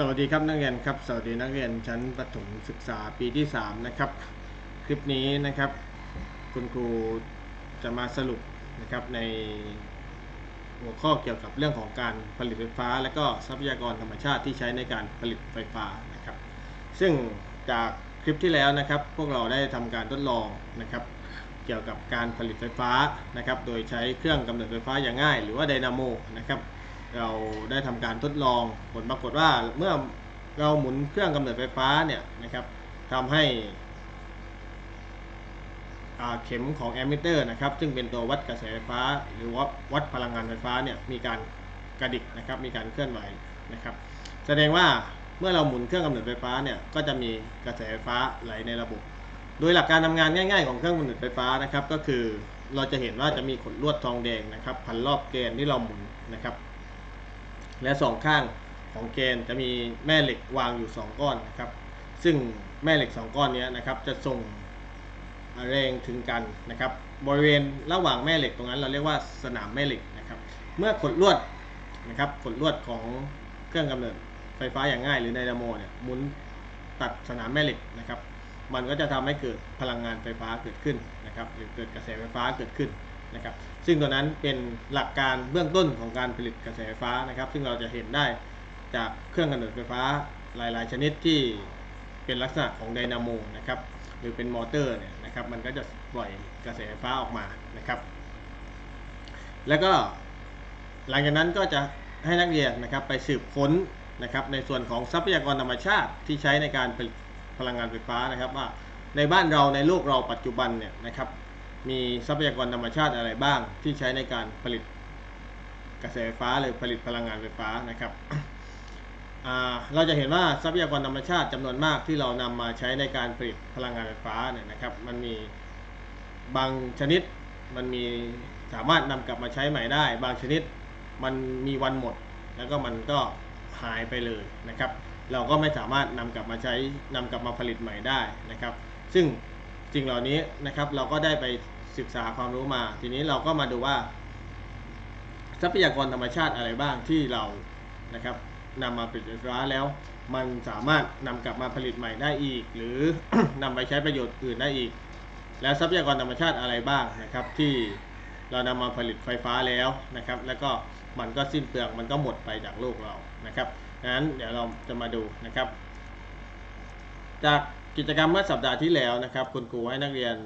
สวัสดีครับนักเรียนครับ สวัสดีนักเรียนชั้นประถมศึกษาปีที่ 3 นะครับ คลิปนี้นะครับ คุณครูจะมาสรุปนะครับในหัวข้อเกี่ยวกับเรื่องของการผลิตไฟฟ้า และก็ทรัพยากรธรรมชาติที่ใช้ในการผลิตไฟฟ้านะครับ ซึ่งจากคลิปที่แล้วนะครับ พวกเราได้ทำการทดลองนะครับ เกี่ยวกับการผลิตไฟฟ้านะครับ โดยใช้เครื่องกำเนิดไฟฟ้าอย่างง่าย หรือว่าไดนาโมนะครับ เราได้ทำการทดลองผลปรากฏว่าเมื่อเราหมุนเครื่องกำเนิดไฟฟ้าเนี่ยนะครับทำให้อ่าเข็มของแอมมิเตอร์นะครับ ซึ่งเป็นตัววัดกระแสไฟฟ้า หรือว่าวัดพลังงานไฟฟ้าเนี่ยมีการกระดิกนะครับมีการเคลื่อนไหวนะครับ แสดงว่าเมื่อเราหมุนเครื่องกำเนิดไฟฟ้าเนี่ยก็จะมีกระแสไฟฟ้าไหลในระบบ โดยหลักการทำงานง่าย ๆ ของเครื่องกำเนิดไฟฟ้านะครับ ก็คือเราจะเห็นว่าจะมีขดลวดทองแดงนะครับ พันรอบเกณฑ์ที่เราหมุนนะครับ และสองข้างของเกณฑ์จะมีแม่เหล็กวางอยู่ 2 ก้อนนะครับ ซึ่งแม่เหล็ก 2 ก้อนนี้นะครับ จะส่งแรงถึงกันนะครับ บริเวณระหว่างแม่เหล็กตรงนั้น เราเรียกว่าสนามแม่เหล็กนะครับ เมื่อขดลวดนะครับขดลวดของเครื่องกำเนิดไฟฟ้าอย่างง่ายหรือไดนาโมเนี่ยหมุนตัดสนามแม่เหล็กนะครับ มันก็จะทำให้เกิดพลังงานไฟฟ้าเกิดขึ้นนะครับ หรือเกิดกระแสไฟฟ้าเกิดขึ้น นะครับ ซึ่งตัวนั้นเป็นหลักการเบื้องต้นของการผลิตกระแสไฟฟ้านะครับ ซึ่งเราจะเห็นได้จากเครื่องกำเนิดไฟฟ้าหลาย ๆ ชนิดที่เป็นลักษณะของไดนาโมนะครับ หรือเป็นมอเตอร์เนี่ยนะครับ มันก็จะปล่อยกระแสไฟฟ้าออกมานะครับ แล้วก็หลังจากนั้นก็จะให้นักเรียนนะครับไปสืบค้นนะครับในส่วนของทรัพยากรธรรมชาติที่ใช้ในการผลิตพลังงานไฟฟ้านะครับว่าในบ้านเราในโลกเราปัจจุบันเนี่ยนะครับ มีทรัพยากรธรรมชาติอะไรบ้างที่ใช้ในการผลิตกระแสไฟฟ้าหรือผลิตพลังงานไฟฟ้านะครับเราจะเห็นว่าทรัพยากรธรรมชาติจำนวนมากที่เรานำมาใช้ในการผลิตพลังงานไฟฟ้าเนี่ยนะครับ มันมีบางชนิดมันมีสามารถนำกลับมาใช้ใหม่ได้ บางชนิดมันมีวันหมด แล้วก็มันก็หายไปเลยนะครับ เราก็ไม่สามารถนำกลับมาใช้นำกลับมาผลิตใหม่ได้นะครับ ซึ่ง สิ่งเหล่านี้นะครับ เราก็ได้ไปศึกษาความรู้มา ทีนี้เราก็มาดูว่า ทรัพยากรธรรมชาติอะไรบ้างที่เรานะครับนำมาผลิตไฟฟ้าแล้ว มันสามารถนำกลับมาผลิตใหม่ได้อีก หรือนำไปใช้ประโยชน์อื่นได้อีก แล้วทรัพยากรธรรมชาติอะไรบ้างนะครับ ที่เรานำมาผลิตไฟฟ้าแล้วนะครับ แล้วก็มันก็สิ้นเปลืองมันก็หมดไปจากโลกเรานะครับดังนั้นเดี๋ยวเราจะมาดูนะครับ จาก กิจกรรมเมื่อสัปดาห์ที่แล้วนะครับ คุณครูให้นักเรียน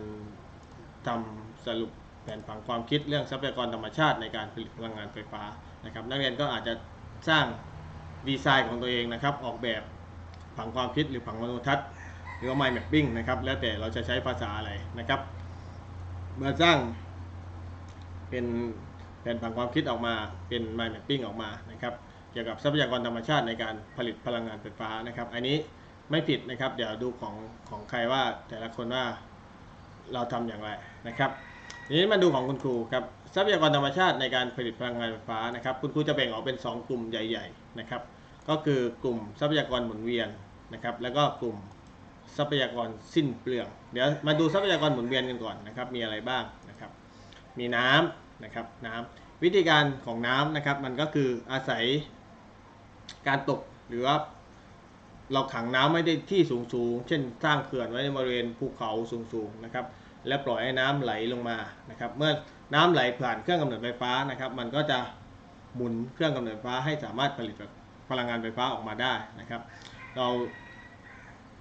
ทำสรุปแผนผังความคิดเรื่องทรัพยากรธรรมชาติในการผลิตพลังงานไฟฟ้านะครับ นักเรียนก็อาจจะสร้างดีไซน์ของตัวเองนะครับ ออกแบบผังความคิดหรือผังมโนทัศน์ หรือว่า mind mapping นะครับ แล้วแต่เราจะใช้ภาษาอะไรนะครับ เมื่อสร้างเป็นแผนผังความคิดออกมาเป็น mind mapping ออกมานะครับ เกี่ยวกับทรัพยากรธรรมชาติในการผลิตพลังงานไฟฟ้านะครับ อันนี้ ไม่ผิดนะครับ เดี๋ยวดูของของใครว่าแต่ละคนว่าเราทำอย่างไรนะครับทีนี้มาดูของคุณครูครับทรัพยากรธรรมชาติในการผลิตพลังงานไฟฟ้านะครับ คุณครูจะแบ่งออกเป็น 2 กลุ่มใหญ่ ๆนะครับ ก็คือกลุ่มทรัพยากรหมุนเวียนนะครับ แล้วก็กลุ่มทรัพยากรสิ้นเปลือง เดี๋ยวมาดูทรัพยากรหมุนเวียนกันก่อนนะครับ มีอะไรบ้างนะครับ มีน้ำนะครับน้ำวิธีการของน้ำนะครับ มันก็คืออาศัยการตกหรือว่า เราขังน้ำไว้ในที่สูงสูงๆเช่นสร้างเขื่อนไว้ในบริเวณภูเขาสูงสูงๆนะครับ และปล่อยให้น้ำไหลลงมานะครับ เมื่อน้ำไหลผ่านเครื่องกำเนิดไฟฟ้านะครับ มันก็จะหมุนเครื่องกำเนิดไฟฟ้าให้สามารถผลิตพลังงานไฟฟ้าออกมาได้นะครับ เรา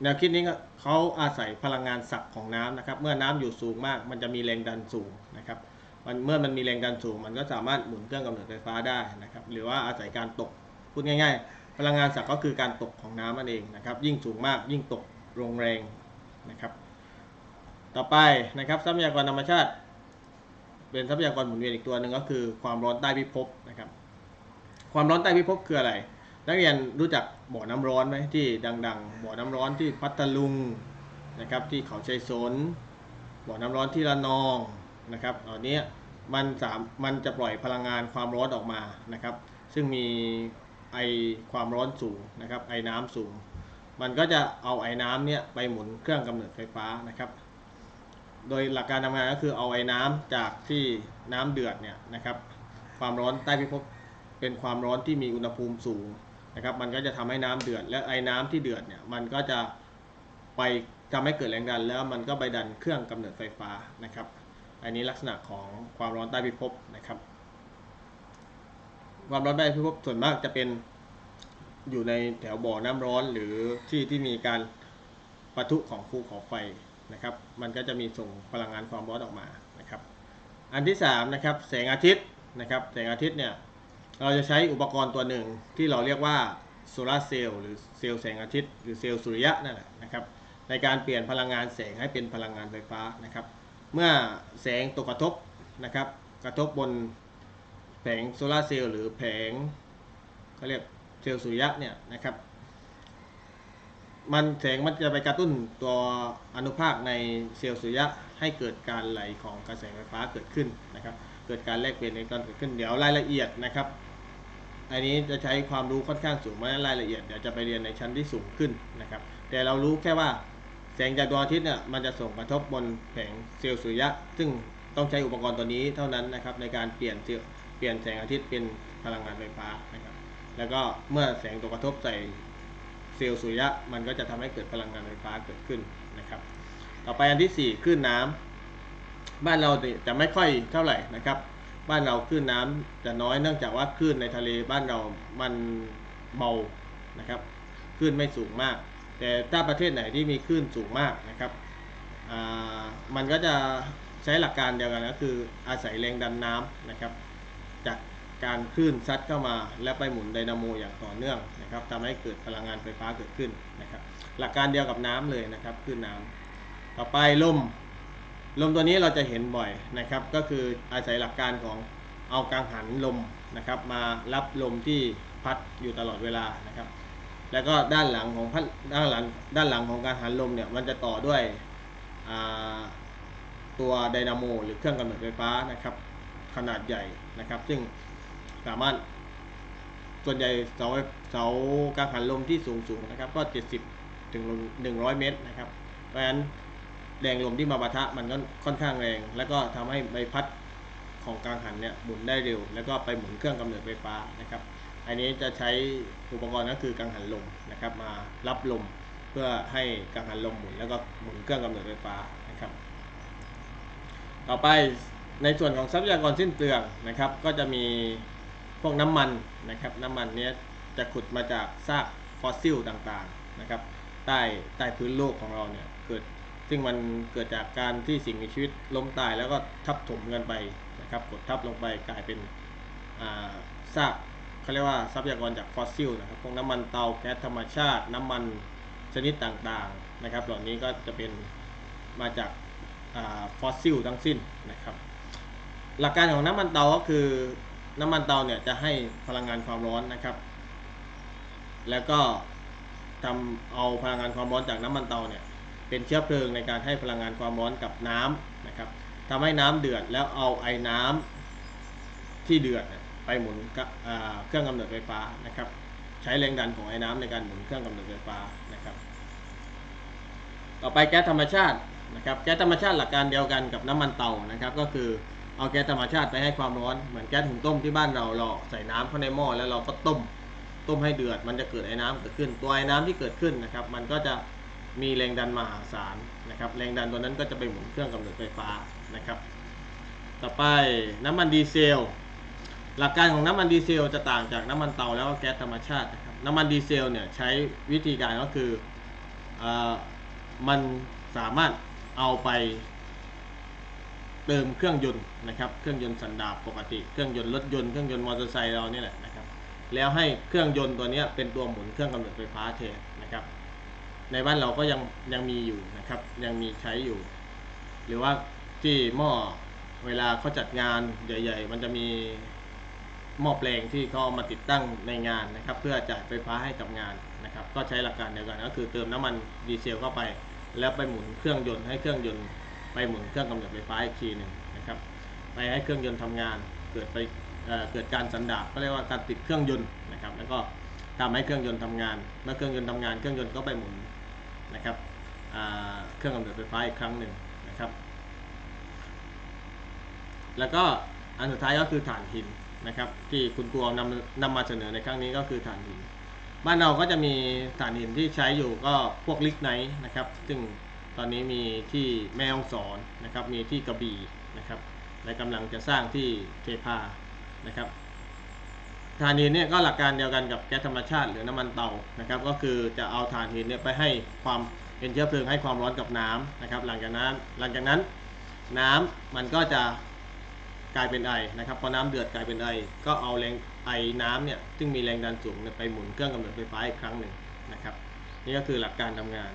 แนวคิดนี้เขาอาศัยพลังงานสักของน้ำนะครับ เมื่อน้ำอยู่สูงมาก มันจะมีแรงดันสูงนะครับมันเมื่อมันมีแรงดันสูง มันก็สามารถหมุนเครื่องกำเนิดไฟฟ้าได้นะครับ หรือว่าอาศัยการตกพูดง่าย ๆ พลังงานสักก็คือการตกของน้ำนั่นเองนะครับ ยิ่งสูงมากยิ่งตกลงแรงนะครับ ต่อไปนะครับทรัพยากรธรรมชาติ เป็นทรัพยากรหมุนเวียนอีกตัวหนึ่งก็คือความร้อนใต้พิภพนะครับ ความร้อนใต้พิภพคืออะไร นักเรียนรู้จักบ่อน้ำร้อนไหมที่ดัง ๆ บ่อน้ำร้อนที่พัทลุงนะครับที่เขาชัยสนบ่อน้ำร้อนที่ระนองนะครับเหล่านี้มันสามมันจะปล่อยพลังงานความร้อนออกมานะครับ ซึ่งมี ไอความร้อนสูงนะครับไอน้ำสูง มันก็จะเอาไอน้ำเนี่ยไปหมุนเครื่องกำเนิดไฟฟ้านะครับ โดยหลักการทำงานก็คือเอาไอน้ำจากที่น้ำเดือดเนี่ยนะครับ ความร้อนใต้พิภพเป็นความร้อนที่มีอุณหภูมิสูงนะครับ มันก็จะทำให้น้ำเดือด และไอน้ำที่เดือดเนี่ยมันก็จะไปทำให้เกิดแรงดัน แล้วมันก็ไปดันเครื่องกำเนิดไฟฟ้านะครับ อันนี้ลักษณะของความร้อนใต้พิภพนะครับ ความร้อนใต้พิภพส่วนมากจะเป็นอยู่ในแถวบ่อน้ำร้อนหรือที่ที่มีการปะทุของภูเขาไฟนะครับ มันก็จะมีส่งพลังงานความร้อนออกมานะครับ อันที่3นะครับแสงอาทิตย์นะครับแสงอาทิตย์เนี่ยเราจะใช้อุปกรณ์ตัวหนึ่งที่เราเรียกว่าโซลาร์เซลล์หรือเซลล์แสงอาทิตย์หรือเซลล์สุริยะนั่นแหละนะครับในการเปลี่ยนพลังงานแสงให้เป็นพลังงานไฟฟ้านะครับ เมื่อแสงตกกระทบนะครับกระทบบน แผงโซลาร์เซลล์หรือแผงเขาเรียกเซลล์สุริยะเนี่ยนะครับ มันแสงมันจะไปกระตุ้นตัวอนุภาคในเซลล์สุริยะให้เกิดการไหลของกระแสไฟฟ้าเกิดขึ้นนะครับ เกิดการแลกเปลี่ยนในการเกิดขึ้นเดี๋ยวรายละเอียดนะครับอันนี้จะใช้ความรู้ค่อนข้างสูงเพราะฉะนั้นรายละเอียดเดี๋ยวจะไปเรียนในชั้นที่สูงขึ้นนะครับ แต่เรารู้แค่ว่าแสงจากดวงอาทิตย์เนี่ยมันจะส่งกระทบบนแผงเซลล์สุริยะ ซึ่งต้องใช้อุปกรณ์ตัวนี้เท่านั้นนะครับในการเปลี่ยนเซลล์ ปลี่ยนแสงอาทิตย์เป็นพลังงานไฟฟ้านะครับ แล้วก็เมื่อแสงตกกระทบใส่เซลล์สุริยะมันก็จะทำให้เกิดพลังงานไฟฟ้าเกิดขึ้นนะครับ ต่อไปอันที่ 4 คลื่นน้ำบ้านเราจะไม่ค่อยเท่าไหร่นะครับ บ้านเราคลื่นน้ำจะน้อยเนื่องจากว่าคลื่นในทะเลบ้านเรามันเบานะครับคลื่นไม่สูงมาก แต่ถ้าประเทศไหนที่มีคลื่นสูงมากนะครับมันก็จะใช้หลักการเดียวกันก็คืออาศัยแรงดันน้ำนะครับ การคลื่นซัดเข้ามา และไปหมุนไดนาโมอย่างต่อเนื่องนะครับทำให้เกิดพลังงานไฟฟ้าเกิดขึ้นนะครับ หลักการเดียวกับน้ำเลยนะครับคลื่นน้ำต่อไปลมลมตัวนี้เราจะเห็นบ่อยนะครับ ก็คืออาศัยหลักการของเอากังหันลมนะครับ มารับลมที่พัดอยู่ตลอดเวลานะครับ แล้วก็ด้านหลังของพัดด้านหลังด้านหลังของการหันลมเนี่ยมันจะต่อด้วยตัวไดนาโมหรือเครื่องกำเนิดไฟฟ้านะครับขนาดใหญ่นะครับ ซึ่ง สามารถ ส่วนใหญ่เสาเสากังหันลมที่สูงสูงนะครับ ก็ 70ถึง100 เมตรนะครับ เพราะฉะนั้นแรงลมที่มาปะทะมันก็ค่อนข้างแรง แล้วก็ทำให้ใบพัดของกังหันเนี่ยหมุนได้เร็ว แล้วก็ไปหมุนเครื่องกำเนิดไฟฟ้านะครับ อันนี้จะใช้อุปกรณ์ก็คือกังหันลมนะครับ มารับลมเพื่อให้กังหันลมหมุนแล้วก็หมุนเครื่องกำเนิดไฟฟ้านะครับ ต่อไปในส่วนของทรัพยากรสิ้นเปลืองนะครับ ก็จะมี พวกน้ำมันนะครับน้ำมันเนี้ยจะขุดมาจากซากฟอสซิลต่างๆนะครับใต้ใต้พื้นโลกของเราเนี่ยเกิดซึ่งมันเกิดจากการที่สิ่งมีชีวิตล้มตายแล้วก็ทับถมกันไปนะครับกดทับลงไปกลายเป็นซากเขาเรียกว่าทรัพยากรจากฟอสซิลนะครับพวกน้ำมันเตาแก๊สธรรมชาติ น้ำมันชนิดต่างๆนะครับ เหล่านี้ก็จะเป็นมาจากฟอสซิลทั้งสิ้นนะครับ หลักการของน้ำมันเตาก็คือ น้ำมันเตาเนี่ยจะให้พลังงานความร้อนนะครับ แล้วก็ทำเอาพลังงานความร้อนจากน้ำมันเตาเนี่ยเป็นเชื้อเพลิงในการให้พลังงานความร้อนกับน้ำนะครับทำให้น้ำเดือดแล้วเอาไอ้น้ำที่เดือดเนี่ยไปหมุนกับเครื่องกำเนิดไฟฟ้านะครับ ใช้แรงดันของไอ้น้ำในการหมุนเครื่องกำเนิดไฟฟ้านะครับ ต่อไปแก๊สธรรมชาตินะครับ แก๊สธรรมชาติหลักการเดียวกันกับน้ำมันเตานะครับ ก็คือ เอาแก๊สธรรมชาติไปให้ความร้อนเหมือนแก๊สหุงต้มที่บ้านเราเราใส่น้ำเข้าในหม้อแล้วเราก็ต้มต้มให้เดือด มันจะเกิดไอ้น้ำเกิดขึ้น ตัวไอ้น้ำที่เกิดขึ้นนะครับ มันก็จะมีแรงดันมหาศาลนะครับ แรงดันตัวนั้นก็จะไปหมุนเครื่องกำเนิดไฟฟ้านะครับ ต่อไปน้ำมันดีเซล หลักการของน้ำมันดีเซลจะต่างจากน้ำมันเตาแล้วก็แก๊สธรรมชาตินะครับ น้ำมันดีเซลเนี่ยใช้วิธีการก็คืออมันสามารถเอาไป เติมเครื่องยนต์นะครับ เครื่องยนต์สันดาปปกติ เครื่องยนต์รถยนต์ เครื่องยนต์มอเตอร์ไซค์เราเนี่ยแหละนะครับ แล้วให้เครื่องยนต์ตัวนี้เป็นตัวหมุนเครื่องกำเนิดไฟฟ้าแทนนะครับ ในบ้านเราก็ยังยังมีอยู่นะครับ ยังมีใช้อยู่ หรือว่าที่หม้อเวลาเขาจัดงานใหญ่ ๆ มันจะมีหม้อแปลงที่เขาเอามาติดตั้งในงานนะครับ เพื่อจ่ายไฟฟ้าให้กับงานนะครับ ก็ใช้หลักการเดียวกันก็คือเติมน้ำมันดีเซลเข้าไป แล้วไปหมุนเครื่องยนต์ให้เครื่องยนต์ ไปหมุนเครื่องกำเนิดไฟฟ้าอีกทีหนึ่งนะครับไปให้เครื่องยนต์ทำงานเกิดไปเเกิดการสันดาปก็เรียกว่าการติดเครื่องยนต์นะครับแล้วก็ทำให้เครื่องยนต์ทำงาน เมื่อเครื่องยนต์ทำงาน เครื่องยนต์ก็ไปหมุนนะครับเครื่องกำเนิดไฟฟ้าอีกครั้งหนึ่งนะครับ แล้วก็อันสุดท้ายก็คือถ่านหินนะครับ ที่คุณครูนำนำมาเสนอในครั้งนี้ก็คือถ่านหิน บ้านเราก็จะมีถ่านหินที่ใช้อยู่ก็พวกลิกไนท์นะครับ ซึ่ง อนนี้มีที่แม่ฮ่องสอนนะครับ มีที่กระบี่นะครับ และกำลังจะสร้างที่เทพานะครับถ่านหินเนี่ยก็หลักการเดียวกันกับแก๊สธรรมชาติหรือน้ำมันเตานะครับ ก็คือจะเอาถ่านหินเนี่ยไปให้ความเป็นเชื้อเพลิงให้ความร้อนกับน้ำนะครับ หลังจากนั้นหลังจากนั้นน้ำมันก็จะกลายเป็นไอนะครับพอน้ำเดือดกลายเป็นไอก็เอาแรงไอน้ำเนี่ยซึ่งมีแรงดันสูงไปหมุนเครื่องกำเนิดไฟฟ้าอีกครั้งหนึ่งนะครับ นี่ก็คือหลักการทำงาน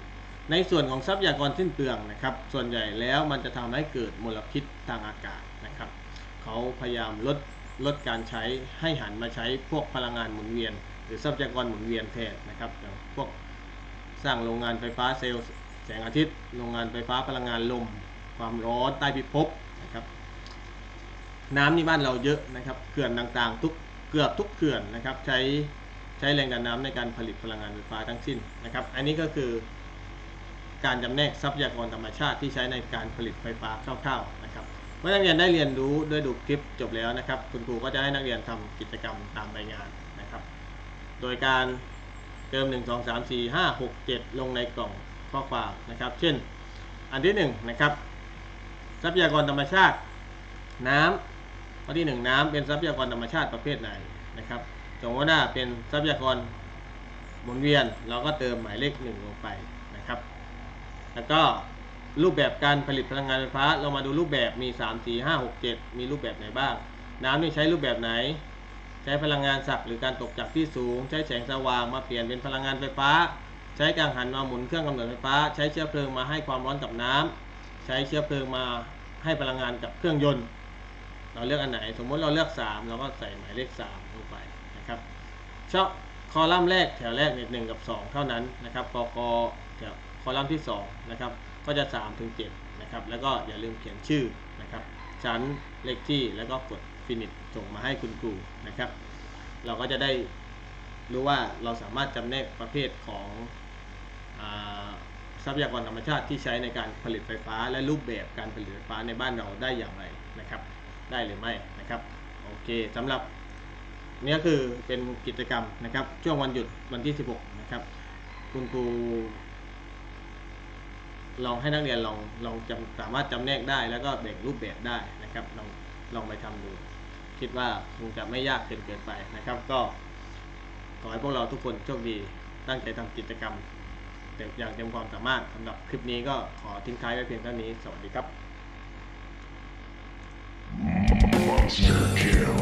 ในส่วนของทรัพยากรสิ้นเปลืองนะครับ ส่วนใหญ่แล้วมันจะทำให้เกิดมลพิษทางอากาศนะครับ เขาพยายามลดลดการใช้ให้หันมาใช้พวกพลังงานหมุนเวียน หรือทรัพยากรหมุนเวียนแทนนะครับอย่างพวกสร้างโรงงานไฟฟ้าเซลล์แสงอาทิตย์ โรงงานไฟฟ้าพลังงานลม ความร้อนใต้พิภพนะครับ น้ำนี่บ้านเราเยอะนะครับเขื่อนต่างๆ ทุกเกือบทุกเขื่อนนะครับ ใช้ใช้แรงดันน้ำในการผลิตพลังงานไฟฟ้าทั้งสิ้นนะครับ อันนี้ก็คือ การจำแนกทรัพยากรธรรมชาติที่ใช้ในการผลิตไฟฟ้าคร่าวๆนะครับเมื่อนักเรียนได้เรียนรู้ด้วยดูคลิปจบแล้วนะครับ คุณครูก็จะให้นักเรียนทำกิจกรรมตามรายงานนะครับ โดยการเติม 1 2 3 4 5 6 7 ลงในกล่องข้อความนะครับ เช่น อันที่1นะครับทรัพยากรธรรมชาติ น้ำข้อที่ 1 น้ำเป็นทรัพยากรธรรมชาติประเภทไหนนะครับสมมติว่าเป็นทรัพยากรหมุนเวียนเราก็เติมหมายเลข 1 ลงไป แล้วก็รูปแบบการผลิตพลังงานไฟฟ้า เรามาดูรูปแบบมี 3 4 5 6 7 มีรูปแบบไหนบ้าง น้ำนี่ใช้รูปแบบไหน ใช้พลังงานสักหรือการตกจากที่สูง ใช้แสงสว่างมาเปลี่ยนเป็นพลังงานไฟฟ้า ใช้กังหันมาหมุนเครื่องกำเนิดไฟฟ้า ใช้เชื้อเพลิงมาให้ความร้อนกับน้ำใช้เชื้อเพลิงมาให้พลังงานกับเครื่องยนต์ เราเลือกอันไหน สมมติเราเลือก 3 เราก็ใส่หมายเลข3ลงไปนะครับชอบคอลัมน์แรกแถวแรกเนี่ยหนึ่งกับ 2 เท่านั้นนะครับกก อลัมน์ที่2นะครับก็จะ3ถึง7นะครับแล้วก็อย่าลืมเขียนชื่อนะครับชั้นเลขที่แล้วก็กดฟินิชส่งมาให้คุณครูนะครับ เราก็จะได้รู้ว่าเราสามารถจำแนกประเภทของทรัพยากรธรรมชาติที่ใช้ในการผลิตไฟฟ้า และรูปแบบการผลิตไฟฟ้าในบ้านเราได้อย่างไรนะครับ ได้หรือไม่นะครับโอเคสำหรับนี่ก็คือเป็นกิจกรรมนะครับ ช่วงวันหยุดวันที่ 16 นะครับ คุณครู ลองให้นักเรียนลองลองสามารถจำแนกได้ แล้วก็แบ่งรูปแบบได้นะครับ ลองลองไปทำดู คิดว่าคงจะไม่ยากเกินเกินไปนะครับ ก็ขอให้พวกเราทุกคนโชคดีตั้งใจทำกิจกรรมเต็มอย่างเต็มความสามารถสำหรับคลิปนี้ก็ขอทิ้งท้ายไว้เพียงเท่านี้ สวัสดีครับ Monster Kill.